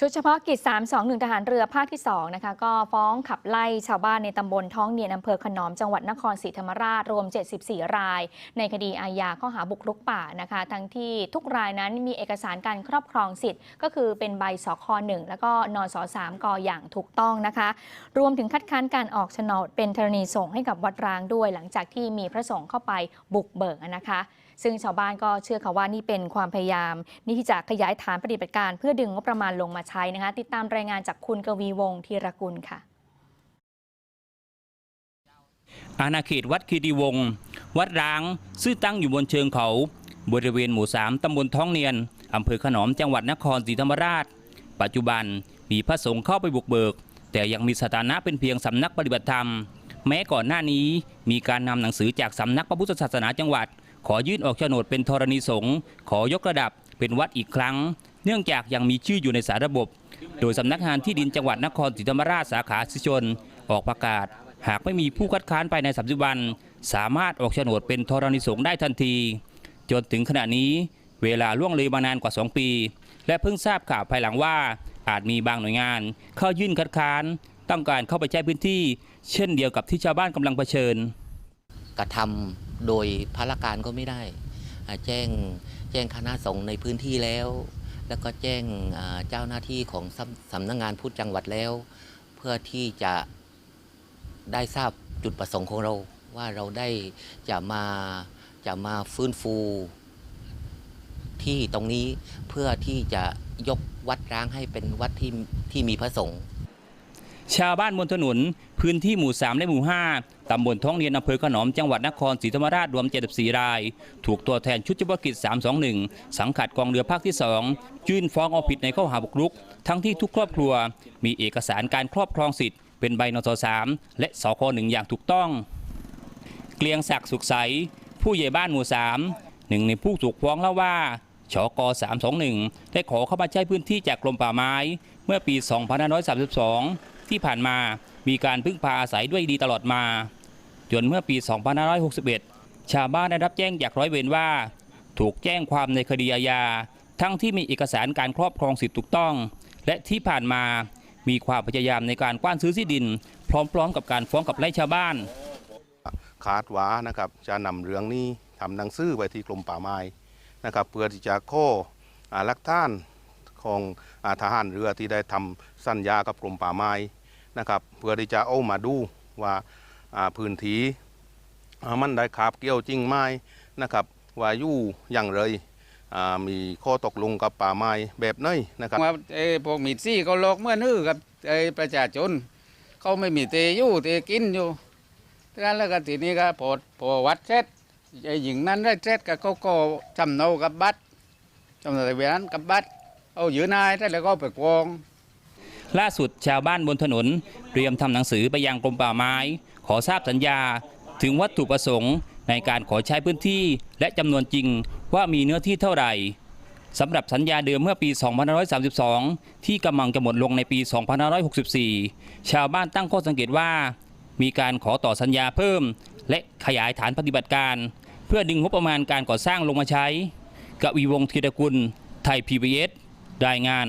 ชุดเฉพาะกิจ 321 ทหารเรือภาคที่ 2 นะคะ ก็ฟ้องขับไล่ชาวบ้านในตำบลท้องเนียนอำเภอขนอมจังหวัดนครศรีธรรมราช รวม 74 ราย ในคดีอาญาข้อหาบุกรุกป่านะคะ ทั้งที่ทุกรายนั้นมีเอกสารการครอบครองสิทธิ์ ก็คือเป็นใบสค1แล้วก็นส3กอย่างถูกต้องนะคะ รวมถึงคัดค้านการออกโฉนดเป็นธรณีส่งให้กับวัดร้างด้วย หลังจากที่มีพระสงฆ์เข้าไปบุกเบิกนะคะ ซึ่งชาวบ้านก็เชื่อค่ะว่านี่เป็นความพยายาม นี่ที่จะขยายฐานปฏิบัติการเพื่อดึงงบประมาณลงมาใช้นะคะ ติดตามรายงานจากคุณกวีวงศ์ธีรกุลค่ะ อาณาเขตวัดคีรีวงศ์วัดร้าง ซึ่งตั้งอยู่บนเชิงเขา บริเวณหมู่ 3 ตำบลท้องเนียน อำเภอขนอม จังหวัดนครศรีธรรมราช ปัจจุบันมีพระสงฆ์เข้าไปบุกเบิก แต่ยังมีสถานะเป็นเพียงสำนักปฏิบัติธรรม แม้ก่อนหน้านี้มีการนำหนังสือจากสำนักพระพุทธศาสนาจังหวัด ขอยื่นออกโฉนดเป็นธรณีสงฆ์ขอยกระดับเป็นวัดอีกครั้ง เนื่องจากยังมีชื่ออยู่ในสารระบบ โดยสำนักงานที่ดินจังหวัดนครศรีธรรมราชสาขาสิชน ออกประกาศ หากไม่มีผู้คัดค้านภายใน30วันสามารถออกโฉนดเป็นธรณีสงฆ์ได้ทันที จนถึงขณะนี้เวลาล่วงเลยมานานกว่า 2 ปี และเพิ่งทราบข่าวภายหลังว่าอาจมีบางหน่วยงาน เข้ายื่นคัดค้าน ต้องการเข้าไปใช้พื้นที่ เช่นเดียวกับที่ชาวบ้านกำลังเผชิญ กระทำ โดยพระการก็ไม่ได้ แจ้งแจ้งคณะสงฆ์ในพื้นที่แล้ว แล้วก็แจ้งเจ้าหน้าที่ของสำสำนักงานพุทธจังหวัดแล้ว เพื่อที่จะได้ทราบจุดประสงค์ของเราว่าเราได้จะมาจะมาฟื้นฟูที่ตรงนี้เพื่อที่จะยกวัดร้างให้เป็นวัดที่ที่มีพระสงฆ์ชาวบ้านบนถนนพื้นที่หมู่ 3 และหมู่ 5 ตำบลท้องเรียนอำเภอขนอมจังหวัดนครศรีธรรมราชรวม 74 ราย ถูกตัวแทนชุดเฉพาะกิจ 321 สังกัดกองเรือภาคที่ 2 ยื่นฟ้องเอาผิดในข้อหาบุกรุก ทั้งที่ทุกครอบครัว มีเอกสารการครอบครองสิทธิ์ เป็นใบนส3และสค1อย่างถูกต้อง เกลียงศักดิ์สุขใส ผู้ใหญ่บ้านหมู่ 3 หนึ่งในผู้ถูกฟ้องเล่าว่าชก321 ได้ขอเข้ามาใช้พื้นที่จากกรมป่าไม้ เมื่อปี 2532 ที่ผ่านมามีการพึ่งพาอาศัยด้วยดีตลอดมา จนเมื่อปี 2561 ชาวบ้านได้รับแจ้งจากร้อยเวรว่า ถูกแจ้งความในคดีอาญา ทั้งที่มีเอกสารการครอบครองสิทธิถูกต้อง และที่ผ่านมามีความพยายามในการกว้านซื้อที่ดิน พร้อมๆ กับการฟ้องกับไล่ชาวบ้านคาดว่านะครับจะนำเรื่องนี้ทำหนังสือไปที่กรมป่าไม้นะครับเพื่อที่จะโค้ลักฐานของอาทหารเรือที่ได้ทำสัญญากับกรมป่าไม้นะครับเพื่อที่จะเอามาดูว่า พื้นที่มันได้ขาบเกี่ยวจริงไหมนะครับว่าอยู่อย่างไรมีข้อตกลงกับป่าไม้แบบไหนนะครับว่าไอ้พวกมีดซี่เขาหลอกเมื่อนื้อกับไอ้ประชาชนเขาไม่มีเตยู่เตกินอยู่ดังนั้นแล้วก็ทีนี้ก็พอพอวัดเสร็จไอ้หญิงนั้นได้เสร็จก็เขาก็จำเนากับบัตรจำเนาทะเบียนกับบัตรเอาอยืนนายได้แล้วก็ไปกวอง ล่าสุดชาวบ้านบนถนน เตรียมทำหนังสือไปยังกรมป่าไม้ ขอทราบสัญญา ถึงวัตถุประสงค์ในการขอใช้พื้นที่ และจำนวนจริงว่ามีเนื้อที่เท่าไหร่สำหรับสัญญาเดิมเมื่อปี 2532 ที่กำลังจะหมดลงในปี 2564 ชาวบ้านตั้งข้อสังเกตว่า มีการขอต่อสัญญาเพิ่ม และขยายฐานปฏิบัติการ เพื่อดึงงบประมาณการก่อสร้างลงมาใช้กวีวงศ์ธีรกุล ไทย PBS รายงาน